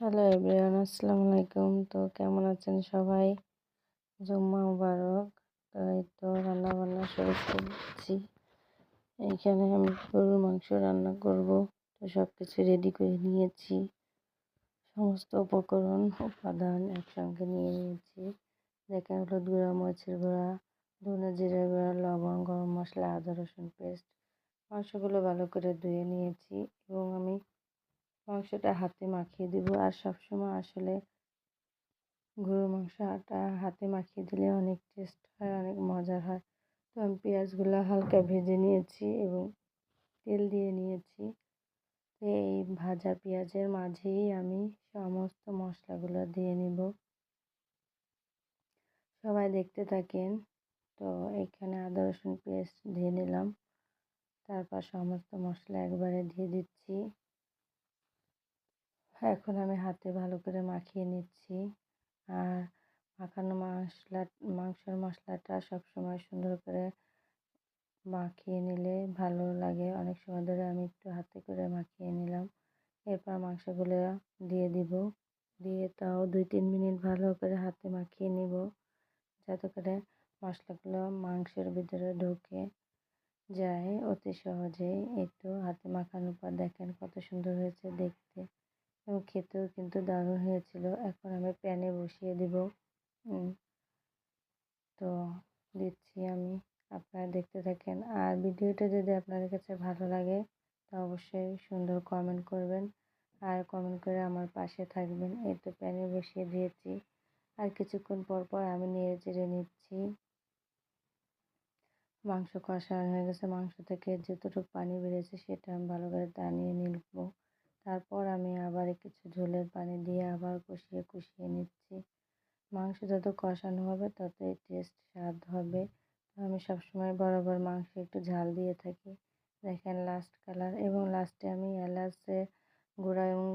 Hello everyone, আসসালামু আলাইকুম। তো কেমন আছেন সবাই? জুম্মা মুবারক। তো এই তো রান্না বান্না শুরু করছি। এইখানে আমি গরুর মাংস রান্না করব। তো সব কিছু রেডি করে নিয়েছি। সমস্ত উপকরণ, উপাদান একসঙ্গে নিয়ে নিয়েছি। দেখেন হলুদ গুঁড়া মরিচের গুঁড়া, ধনে জিরা গুঁড়া লবণ গরম মশলা, আদা, রসুন, পেস্ট। মাংসগুলো ভালো করে ধুয়ে নিয়েছি এবং আমি মাংসটা হাতে মাখিয়ে দেব। আর সবসময় আসলে গরুর মাংসটা হাতে মাখিয়ে দিলে অনেক টেস্ট হয়, অনেক মজার হয়। তো আমি পেঁয়াজগুলো হালকা ভেজে নিয়েছি এবং তেল দিয়ে নিয়েছি। এই ভাজা পেঁয়াজের মাঝেই আমি সমস্ত মশলাগুলো দিয়ে নিব। সবাই দেখতে থাকেন। তো এখানে আদা, রসুন পেস্ট দিয়ে নিলাম। তারপর সমস্ত মশলা একবারে দিয়ে দিচ্ছি। এখন আমি হাতে ভালো করে মাখিয়ে নিচ্ছি। আর মাখানো মশলা, মাংসের মশলাটা সবসময় সুন্দর করে মাখিয়ে নিলে ভালো লাগে। অনেক সময় ধরে আমি একটু হাতে করে মাখিয়ে নিলাম। এরপর মাংসগুলো দিয়ে দিব। দিয়ে তাও দুই তিন মিনিট ভালো করে হাতে মাখিয়ে নিব। যাতে করে মশলাগুলো মাংসের ভিতরে ঢুকে যায় অতি সহজেই। একটু হাতে মাখানোর পর দেখেন কত সুন্দর হয়েছে দেখতে। এবং খেতেও কিন্তু দারুণ হয়েছিল। এখন আমি প্যানে বসিয়ে দেব। তো দিচ্ছি আমি। আপনারা দেখতে থাকেন। আর ভিডিওটা যদি আপনাদের কাছে ভালো লাগে, তো অবশ্যই সুন্দর কমেন্ট করবেন। আর কমেন্ট করে আমার পাশে থাকবেন। এই তো প্যানে বসিয়ে দিয়েছি। আর কিছুক্ষণ পর পর আমি নেড়ে চেড়ে নিচ্ছি। মাংস কষা হয়ে গেছে। মাংস থেকে যতটুকু পানি বেরিয়েছে সেটা আমি ভালো করে টানিয়ে নিব। তারপর আমি আবার কিছু ঝোলের পানি দিয়ে আবার কষিয়ে কষিয়ে নিচ্ছি। মাংস যত কষানো হবে, ততই টেস্ট স্বাদ হবে। আমি সবসময় বরাবর মাংস একটু ঝাল দিয়ে থাকি। দেখেন লাস্ট কালার এবং লাস্টে আমি এলাচের গুঁড়া এবং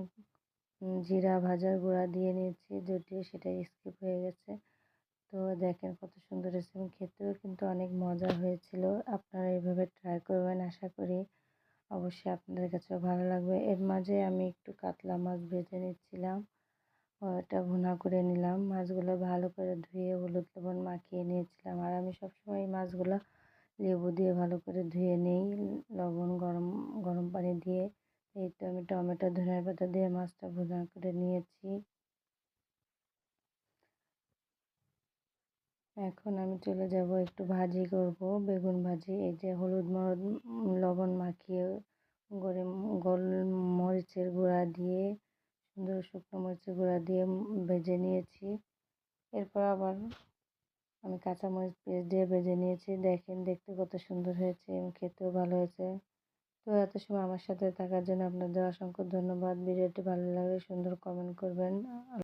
জিরা ভাজার গুঁড়া দিয়ে নিয়েছি। যদিও সেটা স্কিপ হয়ে গেছে। তো দেখেন কত সুন্দর এবং খেতেও কিন্তু অনেক মজা হয়েছিল। আপনারা এইভাবে ট্রাই করবেন, আশা করি। অবশ্যই আপনাদের কাছে ভালো লাগবে। এর মাঝে আমি একটু কাতলা মাছ ভেজে নিচ্ছিলাম। ওটা ভুনা করে নিলাম। মাছগুলো ভালো করে ধুয়ে হলুদ লবণ মাখিয়ে নিয়েছিলাম। আর আমি সবসময় এই মাছগুলো লেবু দিয়ে ভালো করে ধুয়ে নিই। লবণ গরম গরম পানি দিয়ে। এই তো আমি টমেটো ধনের পাতা দিয়ে মাছটা ভুনা করে নিয়েছি। এখন আমি চলে যাব একটু ভাজি করব, বেগুন ভাজি, এই যে হলুদ মরদ, লবণ মাখিয়ে গড়ে গোল মরিচের গুঁড়া দিয়ে, সুন্দর শুকনো মরিচের গুঁড়া দিয়ে ভেজে নিয়েছি। এরপর আবার আমি কাঁচামরিচ পেস্ট দিয়ে ভেজে নিয়েছি। দেখেন দেখতে কত সুন্দর হয়েছে, এবং খেতেও ভালো হয়েছে। তো এত সময় আমার সাথে থাকার জন্য আপনাদের অসংখ্য ধন্যবাদ। ভিডিওটি ভালো লাগলে সুন্দর কমেন্ট করবেন।